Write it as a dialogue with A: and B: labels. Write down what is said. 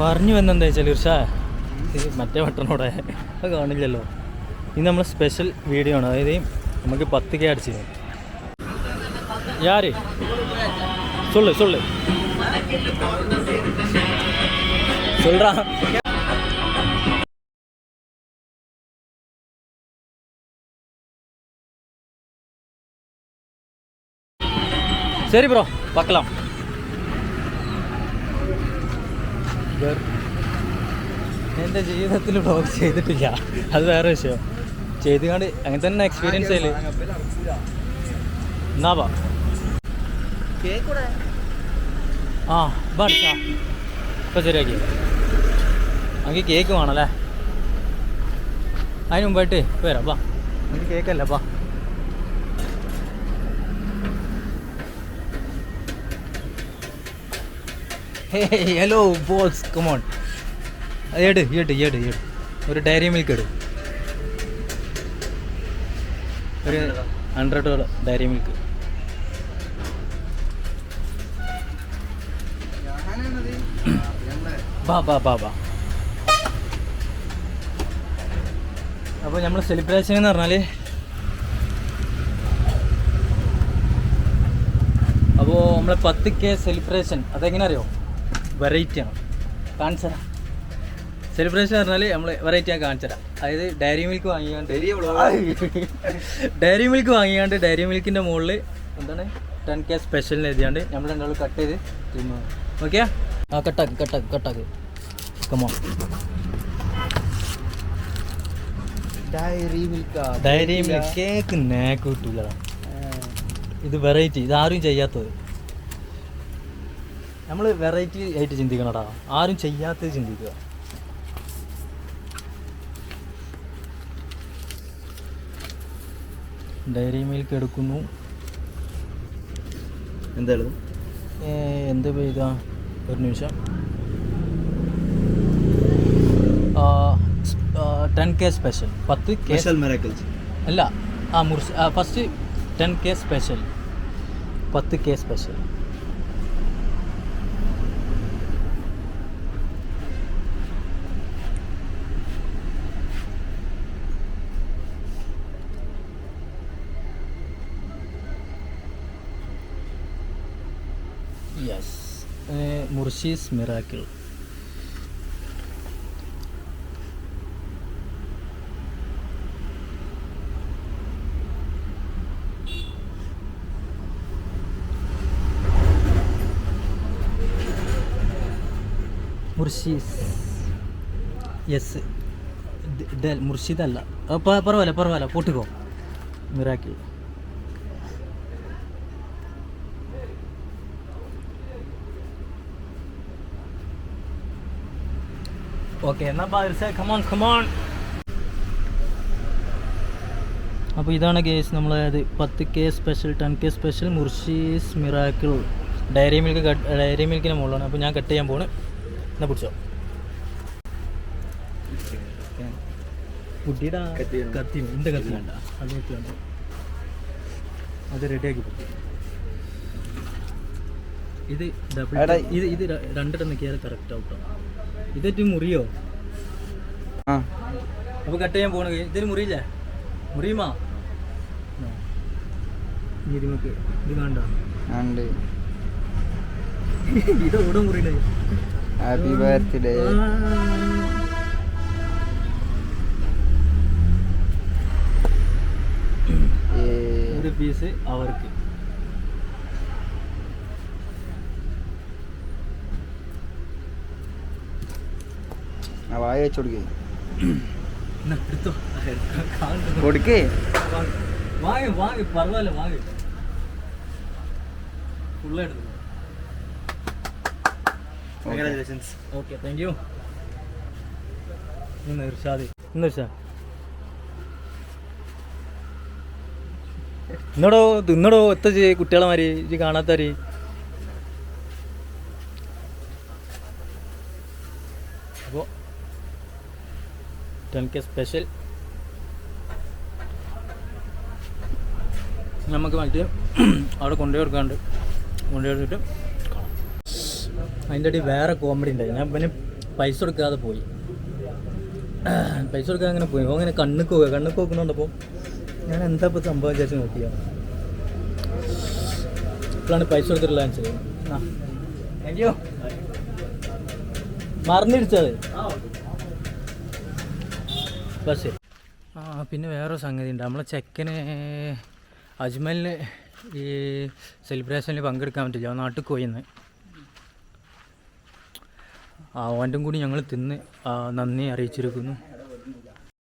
A: പറഞ്ഞു വന്നെന്താ വെച്ചാൽ ഇർഷാ ഇത് മറ്റേ ബട്ടണോടെ അത് കാണില്ലല്ലോ ഇത് നമ്മൾ സ്പെഷ്യൽ വീഡിയോ ആണ് അതായത് നമുക്ക് പത്ത് കെ അടിച്ചിരുന്നു യാര് சொல்லு சொல்லு சொல்றா சரி ப்ரோ பார்க்கலாம் എന്റെ ജീവിതത്തിൽ ബ്ലോഗ് ചെയ്തിട്ടില്ല. അത് വേറെ വിഷയം. ചെയ്ത് കണ്ട് അങ്ങനെ തന്നെ എക്സ്പീരിയൻസ് ചെയ്യൽ. എന്നാ വാ. ആ ബാടിച്ചാ ഇപ്പം ശരിയാക്കി. എനിക്ക് കേക്ക് വേണമല്ലേ അതിന് മുമ്പായിട്ട് വരാം വാ. എനിക്ക് കേക്കല്ല വാ. ഹലോ ബോസ് കമോൺ ഏട് ഏട് ഏട് ഏട്. ഒരു ഡയറി മിൽക്ക് എടു ഒരു ഹൺഡ്രഡ് ഡയറി മിൽക്ക് ബാ ബാ ബാ ബാ. അപ്പോൾ നമ്മൾ സെലിബ്രേഷൻ എന്ന് പറഞ്ഞാൽ അപ്പോൾ നമ്മളെ പത്ത് കെ സെലിബ്രേഷൻ അതെങ്ങനെ അറിയോ? വെറൈറ്റി ആണ്. കാണിച്ചു തരാം സെലിബ്രേഷൻ പറഞ്ഞാൽ നമ്മൾ വെറൈറ്റി ഞാൻ കാണിച്ചു തരാം അതായത് ഡയറി മിൽക്ക് വാങ്ങിയാണ്ട് ഡയറി മിൽക്ക് വാങ്ങിയാണ്ട് ഡയറി മിൽക്കിന്റെ മുകളിൽ എന്താണ്? ടെൻ കെ സ്പെഷ്യൽ എഴുതിയാണ്ട് നമ്മൾ രണ്ടാളും കട്ട് ചെയ്ത് തിന്നു ഓക്കെ ആ കട്ടാക്ക് കട്ടാക്ക് കട്ടാക്ക് come on
B: dairy milk
A: dairy milk cake നേക്ക് കിട്ടില്ല ഇത് വെറൈറ്റി ഇത് ആരും ചെയ്യാത്തത്. നമ്മൾ വെറൈറ്റി ആയിട്ട് ചിന്തിക്കണടാ. ആരും ചെയ്യാത്തത് ചിന്തിക്കുക. ഡയറി മിൽക്ക് എടുക്കുന്നു.
B: എന്താണ്?
A: എന്ത് പെയ്ത ഒരു നിമിഷം. ടെൻ കെ സ്പെഷ്യൽ പത്ത് കെ അല്ല ആ മുർസ് ഫസ്റ്റ് ടെൻ കെ സ്പെഷ്യൽ പത്ത് K special yes മുർഷീസ് miracle. മുർഷീസ്. Yes മുർഷിദല്ല. പരവായില്ല പരവായില്ല പൊട്ടിക്കോ. മിറാക്കിൾ. ഓക്കെ എന്നാ കമോൺ കമോൺ അപ്പോൾ ഇതാണ് കേസ് നമ്മൾ അതായത് പത്ത് K special ten K special മുർഷീസ് miracle diary milk diary മിൽക്കിന് മുകളിലാണ്. അപ്പോൾ ഞാൻ കട്ട് ചെയ്യാൻ പോണ്. എന്നാ പിടിച്ചോ. കുട്ടിയുടെ
B: കത്തി വേണം.
A: കത്തി എന്റെ കത്തി വേണ്ട അത് കത്തി അത് റെഡിയാക്കി പൊട്ടി ഇത് ഇത് ഇത് രണ്ടിടം നിൽക്കിയാൽ കറക്റ്റ് ഔട്ടാണ് ഇതൊരു മുറിയോ?
B: ആ.
A: അപ്പോൾ കട്ട് ചെയ്യാൻ പോണ ഇതൊരു മുറിയില്ലേ? മുറിയുമാ? ഇത് നമുക്ക് ഇത് കണ്ട?
B: ഉണ്ട്
A: ഇത് ഇവിടെ മുറിയില്ലേ
B: ഹാപ്പി ബർത്ത്ഡേ
A: ഒരു പീസ് അവർക്ക്.
B: ആ വായ വെച്ച് കൊടുക്കേ. കൊടുക്കേ.
A: വാങ്ങ്. വാങ്ങ് വാങ്ങ്
B: കൺഗ്രാജുലേഷൻസ്
A: ഓക്കെ താങ്ക് യു ഇന്നടോ തിന്നടോ എത്ത ചെയ്യ് കുട്ടികളെ മാതിരി ഇത് കാണാത്താരി അപ്പോൾ ടെൻ കെ സ്പെഷ്യൽ നമുക്ക് മറ്റേ അവിടെ കൊണ്ടുപോയി കൊടുക്കാണ്ട്. കൊണ്ടുപോയി കൊടുത്തിട്ട് അതിന്റെ അടി വേറെ കോമഡി ഉണ്ടായി. ഞാൻ പിന്നെ പൈസ കൊടുക്കാതെ പോയി. പൈസ കൊടുക്കാതെ അങ്ങനെ പോയി. അങ്ങനെ കണ്ണുക്ക് പോകുക കണ്ണുക്ക് നോക്കുന്നുണ്ടപ്പോൾ ഞാൻ എന്താ ഇപ്പോൾ സംഭവം വിചാരിച്ച് നോക്കിയാ. ഇപ്പോഴാണ് പൈസ കൊടുത്തിട്ടുള്ള ആൻസർ മറന്നിരിച്ചത്. മറന്നിടിച്ചത് ബസ്. ആ പിന്നെ വേറെ സംഗതി ഉണ്ട്. നമ്മളെ ചെക്കന് അജ്മലിന് ഈ സെലിബ്രേഷനിൽ പങ്കെടുക്കാൻ പറ്റില്ല. നാട്ടിൽ പോയിന്ന് ആ ഓന്റെ കൂടി ഞങ്ങൾ തിന്ന് നന്ദി അറിയിച്ചിരിക്കുന്നു.